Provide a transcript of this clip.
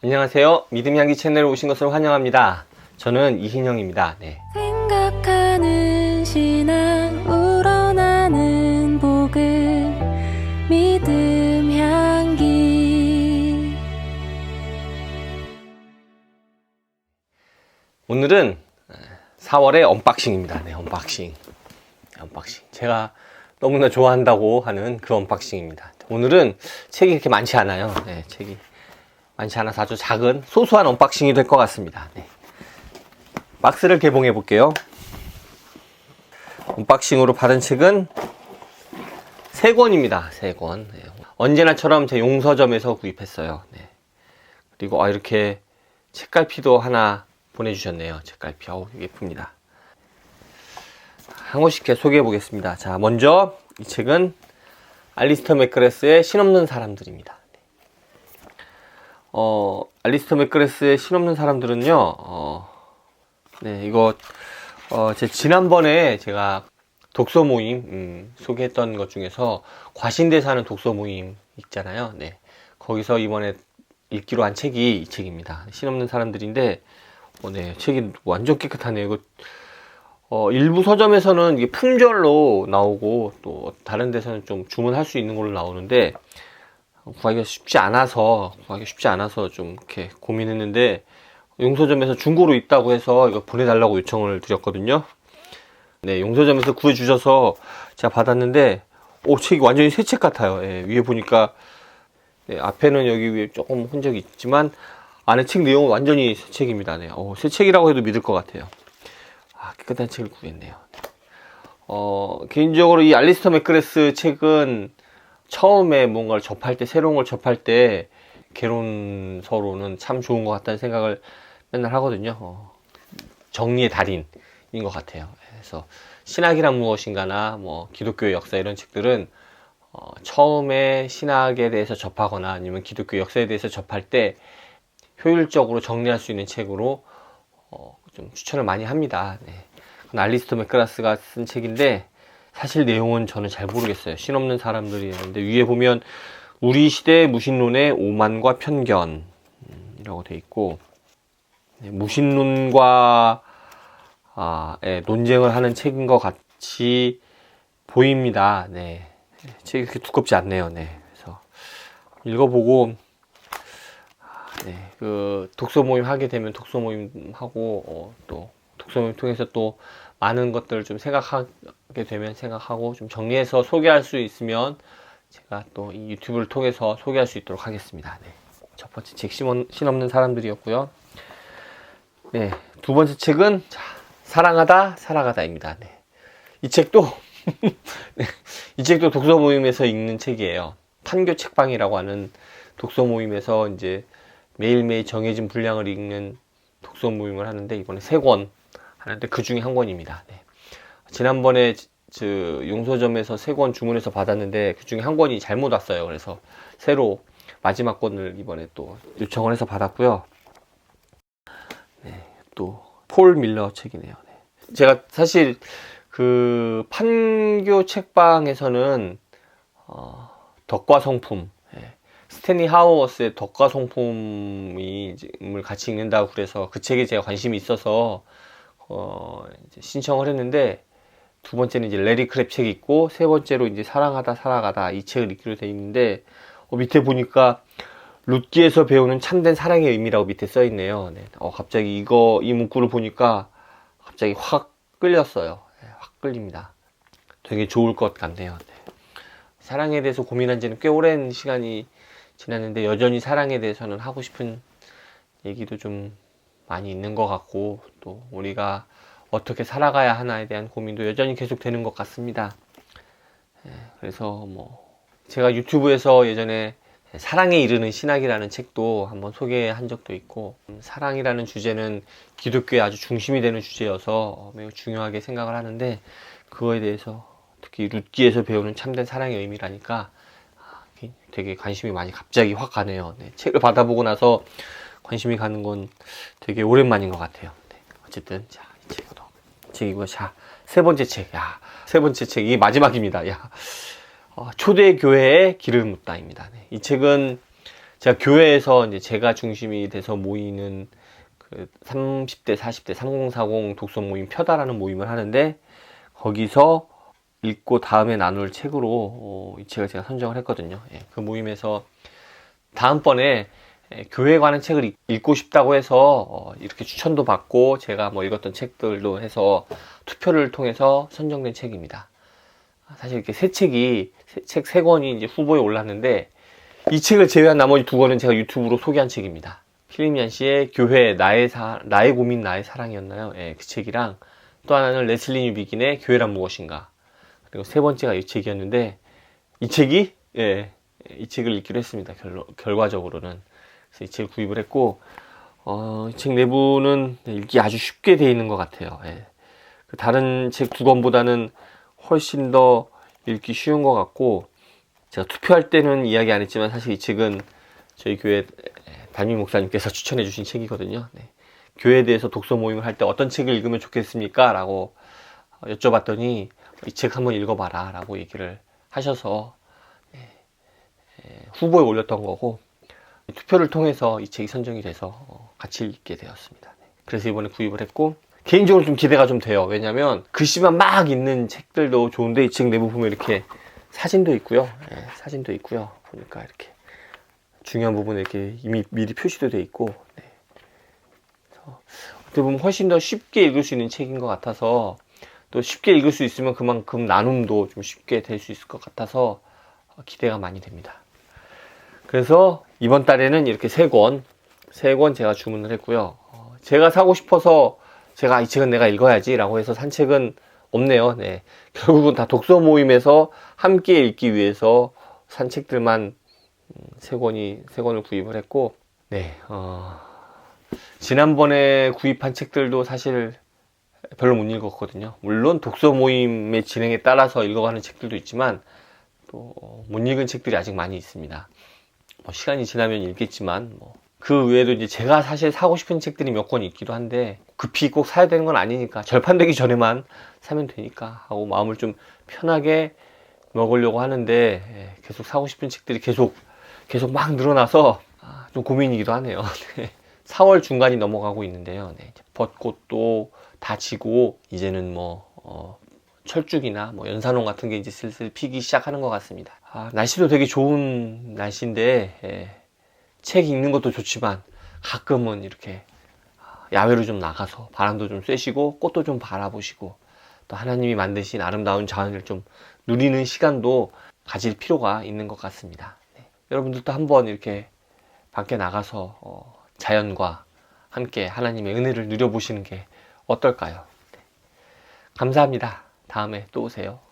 안녕하세요. 믿음향기 채널에 오신 것을 환영합니다. 저는 이hin영입니다. 네. 생각하는 신앙 우러나는 복음 믿음 향기 오늘은 4월의 언박싱입니다. 네, 언박싱. 언박싱. 제가 너무나 좋아한다고 하는 그 언박싱입니다. 오늘은 책이 이렇게 많지 않아요. 네, 책이 많지 않아서 아주 작은 소소한 언박싱이 될 것 같습니다. 네. 박스를 개봉해 볼게요. 언박싱으로 받은 책은 세 권입니다. 세 권. 네. 언제나처럼 제 용서점에서 구입했어요. 네. 그리고 아, 이렇게 책갈피도 하나 보내주셨네요. 책갈피. 어우, 예쁩니다. 한 권씩 소개해 보겠습니다. 자, 먼저 이 책은 알리스터 맥그레스의 신없는 사람들입니다. 어, 알리스터 맥그레스의 신없는 사람들은요, 어, 네, 이거, 어, 제 지난번에 제가 독서 모임, 음, 소개했던 것 중에서 과신대 사는 독서 모임 있잖아요. 네. 거기서 이번에 읽기로 한 책이 이 책입니다. 신없는 사람들인데, 어, 네, 책이 완전 깨끗하네요. 이거, 어, 일부 서점에서는 이게 품절로 나오고, 또 다른 데서는 좀 주문할 수 있는 걸로 나오는데, 구하기가 쉽지 않아서, 구하기 쉽지 않아서 좀 이렇게 고민했는데, 용서점에서 중고로 있다고 해서 이거 보내달라고 요청을 드렸거든요. 네, 용서점에서 구해주셔서 제가 받았는데, 오, 책이 완전히 새 책 같아요. 예, 위에 보니까, 네, 앞에는 여기 위에 조금 흔적이 있지만, 안에 책 내용은 완전히 새 책입니다. 네, 어, 새 책이라고 해도 믿을 것 같아요. 아, 깨끗한 책을 구했네요. 어, 개인적으로 이 알리스터 맥그레스 책은 처음에 뭔가를 접할 때, 새로운 걸 접할 때, 개론서로는 참 좋은 것 같다는 생각을 맨날 하거든요. 어, 정리의 달인인 것 같아요. 그래서 신학이란 무엇인가나 뭐 기독교의 역사 이런 책들은 어, 처음에 신학에 대해서 접하거나 아니면 기독교 역사에 대해서 접할 때 효율적으로 정리할 수 있는 책으로 어, 좀 추천을 많이 합니다. 네. 그건 알리스토 맥그라스가 쓴 책인데 사실 내용은 저는 잘 모르겠어요. 신 없는 사람들이 있는데 위에 보면 우리 시대의 무신론의 오만과 편견 이라고 돼 있고 네, 무신론과 아, 예, 논쟁을 하는 책인 것 같이 보입니다. 네. 책이 그렇게 두껍지 않네요. 네. 그래서 읽어보고 아, 네, 그 독서 모임 하게 되면 독서 모임 하고 어, 또 독서 모임 통해서 또 많은 것들을 좀 생각하 게 되면 생각하고 좀 정리해서 소개할 수 있으면 제가 또 이 유튜브를 통해서 소개할 수 있도록 하겠습니다. 네. 첫 번째 책 신- 신없는 사람들이었고요. 네, 두 번째 책은 자, 사랑하다 살아가다입니다. 네. 이 책도 네, 이 책도 독서 모임에서 읽는 책이에요. 판교 책방이라고 하는 독서 모임에서 이제 매일매일 정해진 분량을 읽는 독서 모임을 하는데 이번에 세 권 하는데 그 중에 한 권입니다. 네. 지난번에 그 용서점에서 세 권 주문해서 받았는데 그 중에 한 권이 잘못 왔어요. 그래서 새로 마지막 권을 이번에 또 요청을 해서 받았고요. 네, 또 폴 밀러 책이네요. 네. 제가 사실 그 판교 책방에서는 어, 덕과 성품, 예, 스탠리 하우어스의 덕과 성품이 을 같이 읽는다고 그래서 그 책에 제가 관심이 있어서 어, 이제 신청을 했는데 두 번째는 이제 레리 크랩 책이 있고 세 번째로 이제 사랑하다 살아가다 이 책을 읽기로 돼 있는데 어, 밑에 보니까 룻기에서 배우는 참된 사랑의 의미라고 밑에 써 있네요. 네. 어, 갑자기 이거 이 문구를 보니까 갑자기 확 끌렸어요. 네, 확 끌립니다. 되게 좋을 것 같네요. 네. 사랑에 대해서 고민한 지는 꽤 오랜 시간이 지났는데 여전히 사랑에 대해서는 하고 싶은 얘기도 좀 많이 있는 것 같고 또 우리가 어떻게 살아가야 하나에 대한 고민도 여전히 계속 되는 것 같습니다. 예, 그래서 뭐 제가 유튜브에서 예전에 사랑에 이르는 신학이라는 책도 한번 소개한 적도 있고 음, 사랑이라는 주제는 기독교의 아주 중심이 되는 주제여서 어, 매우 중요하게 생각을 하는데 그거에 대해서 특히 룻기에서 배우는 참된 사랑의 의미라니까 아, 되게 관심이 많이 갑자기 확 가네요. 네, 책을 받아보고 나서 관심이 가는 건 되게 오랜만인 것 같아요. 네, 어쨌든 자, 책이고요. 자, 세 번째 책. 야, 세 번째 책. 이 마지막입니다. 야. 어, 초대 교회의 길을 묻다입니다. 네, 이 책은 제가 교회에서 이제 제가 중심이 돼서 모이는 그 30대, 40대, 3040 독서 모임 펴다라는 모임을 하는데 거기서 읽고 다음에 나눌 책으로 어, 이 책을 제가 선정을 했거든요. 예, 그 모임에서 다음번에 예, 교회에 관한 책을 읽- 읽고 싶다고 해서 어, 이렇게 추천도 받고 제가 뭐 읽었던 책들도 해서 투표를 통해서 선정된 책입니다. 사실 이렇게 세 책이 책 세 권이 이제 후보에 올랐는데 이 책을 제외한 나머지 두 권은 제가 유튜브로 소개한 책입니다. 필리미안 씨의 교회 나의 사 나의 고민 나의 사랑이었나요? 예, 그 책이랑 또 하나는 레슬리 뉴비긴의 교회란 무엇인가 그리고 세 번째가 이 책이었는데 이 책이 예, 이 책을 읽기로 했습니다. 결, 결과적으로는 그래서 이 책을 구입을 했고 어, 이 책 내부는 읽기 아주 쉽게 돼 있는 것 같아요. 예. 그 다른 책 두 권보다는 훨씬 더 읽기 쉬운 것 같고 제가 투표할 때는 이야기 안 했지만 사실 이 책은 저희 교회 담임 목사님께서 추천해 주신 책이거든요. 네. 교회에 대해서 독서 모임을 할 때 어떤 책을 읽으면 좋겠습니까? 라고 여쭤봤더니 이 책 한번 읽어봐라 라고 얘기를 하셔서 예, 예, 후보에 올렸던 거고 투표를 통해서 이 책이 선정이 돼서 어, 같이 읽게 되었습니다. 네. 그래서 이번에 구입을 했고 개인적으로 좀 기대가 좀 돼요. 왜냐면 글씨만 막 있는 책들도 좋은데 이 책 내부 보면 이렇게 사진도 있고요. 예, 사진도 있고요. 보니까 이렇게 중요한 부분에 이렇게 이미 미리 표시도 돼 있고 네. 어떻게 보면 훨씬 더 쉽게 읽을 수 있는 책인 것 같아서 또 쉽게 읽을 수 있으면 그만큼 나눔도 좀 쉽게 될 수 있을 것 같아서 어, 기대가 많이 됩니다. 그래서 이번 달에는 이렇게 세 권, 세 권 제가 주문을 했고요. 어, 제가 사고 싶어서 제가 아, 이 책은 내가 읽어야지라고 해서 산 책은 없네요. 네. 결국은 다 독서 모임에서 함께 읽기 위해서 산 책들만 음, 세 권이 세 권을 구입을 했고, 네. 어, 지난번에 구입한 책들도 사실 별로 못 읽었거든요. 물론 독서 모임의 진행에 따라서 읽어가는 책들도 있지만 또 못 읽은 책들이 아직 많이 있습니다. 뭐 시간이 지나면 읽겠지만 뭐 그 외에도 이제 제가 사실 사고 싶은 책들이 몇 권 있기도 한데 급히 꼭 사야 되는 건 아니니까 절판되기 전에만 사면 되니까 하고 마음을 좀 편하게 먹으려고 하는데 예, 계속 사고 싶은 책들이 계속 계속 막 늘어나서 아, 좀 고민이기도 하네요. 네. 4월 중간이 넘어가고 있는데요. 네, 벚꽃도 다 지고 이제는 뭐 어, 철쭉이나 뭐 연산홍 같은 게 이제 슬슬 피기 시작하는 것 같습니다. 아, 날씨도 되게 좋은 날씨인데 예, 책 읽는 것도 좋지만 가끔은 이렇게 야외로 좀 나가서 바람도 좀 쐬시고 꽃도 좀 바라보시고 또 하나님이 만드신 아름다운 자연을 좀 누리는 시간도 가질 필요가 있는 것 같습니다. 네. 여러분들도 한번 이렇게 밖에 나가서 어, 자연과 함께 하나님의 은혜를 누려보시는 게 어떨까요? 네. 감사합니다. 다음에 또 오세요.